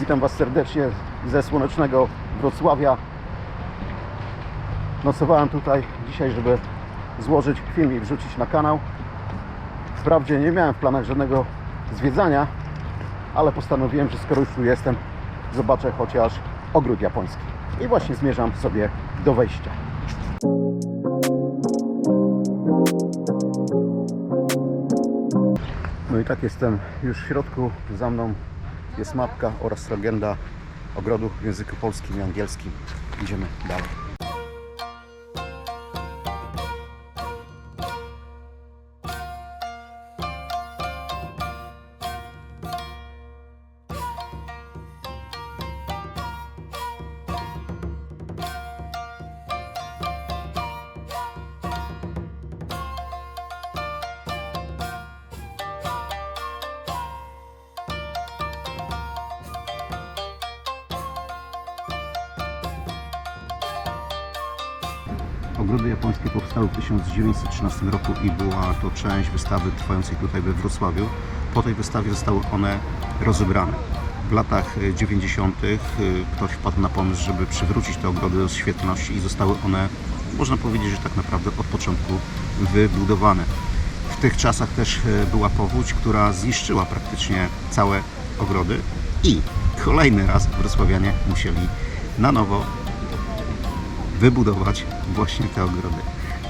Witam Was serdecznie ze słonecznego Wrocławia. Nocowałem tutaj dzisiaj, żeby złożyć film i wrzucić na kanał. Wprawdzie nie miałem w planach żadnego zwiedzania, ale postanowiłem, że skoro już tu jestem, zobaczę chociaż ogród japoński. I właśnie zmierzam sobie do wejścia. No i tak jestem już w środku. Za mną jest mapka oraz legenda ogrodu w języku polskim i angielskim. Idziemy dalej. Ogrody japońskie powstały w 1913 roku i była to część wystawy trwającej tutaj we Wrocławiu. Po tej wystawie zostały one rozebrane. W latach e, 90. e, ktoś wpadł na pomysł, żeby przywrócić te ogrody do świetności i zostały one, można powiedzieć, że tak naprawdę od początku wybudowane. W tych czasach też e, była powódź, która zniszczyła praktycznie całe ogrody i kolejny raz wrocławianie musieli na nowo wybudować właśnie te ogrody.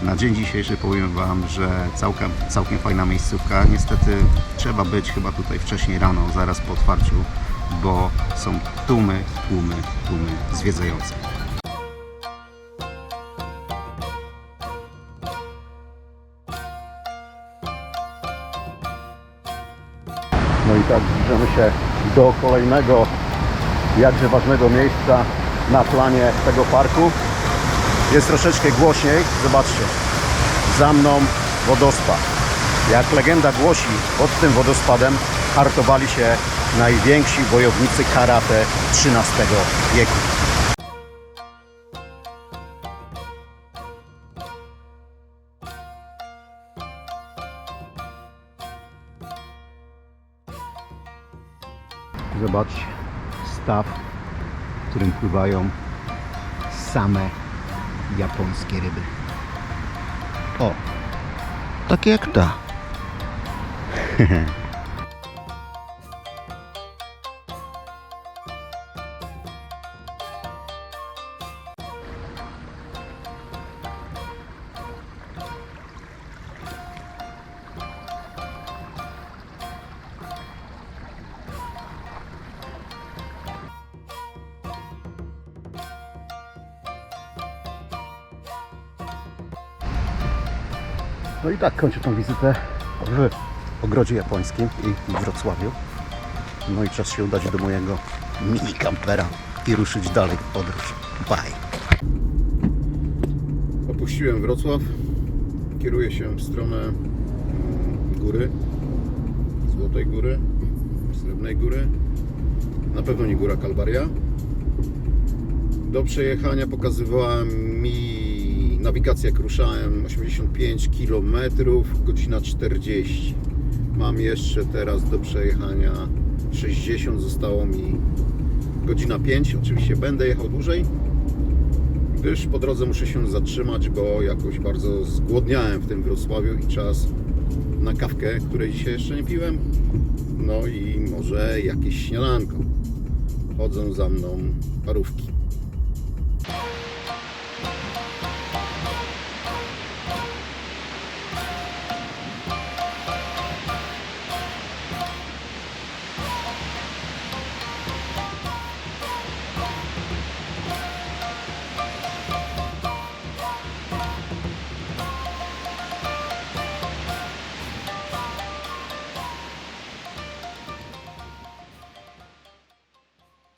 Na dzień dzisiejszy powiem Wam, że całkiem, całkiem fajna miejscówka. Niestety trzeba być chyba tutaj wcześniej rano, zaraz po otwarciu, bo są tłumy, tłumy, tłumy zwiedzające. No i tak zbliżamy się do kolejnego, jakże ważnego miejsca na planie tego parku. Jest troszeczkę głośniej. Zobaczcie. Za mną wodospad. Jak legenda głosi, pod tym wodospadem hartowali się najwięksi wojownicy karate XIII wieku. Zobaczcie, staw, w którym pływają same japońskie ryby. O, takie jak ta. No i tak kończę tą wizytę w ogrodzie japońskim i w Wrocławiu. No i czas się udać do mojego mini kampera i ruszyć dalej w podróż. Bye! Opuściłem Wrocław. Kieruję się w stronę góry. Złotej Góry. Srebrnej Góry. Na pewno nie Góra Kalwaria. Do przejechania pokazywała mi nawigacja, jak ruszałem 85 km, godzina 40. Mam jeszcze teraz do przejechania 60, zostało mi godzina 5. Oczywiście będę jechał dłużej, gdyż po drodze muszę się zatrzymać, bo jakoś bardzo zgłodniałem w tym Wrocławiu i czas na kawkę, której dzisiaj jeszcze nie piłem. No i może jakieś śniadanko. Chodzą za mną parówki.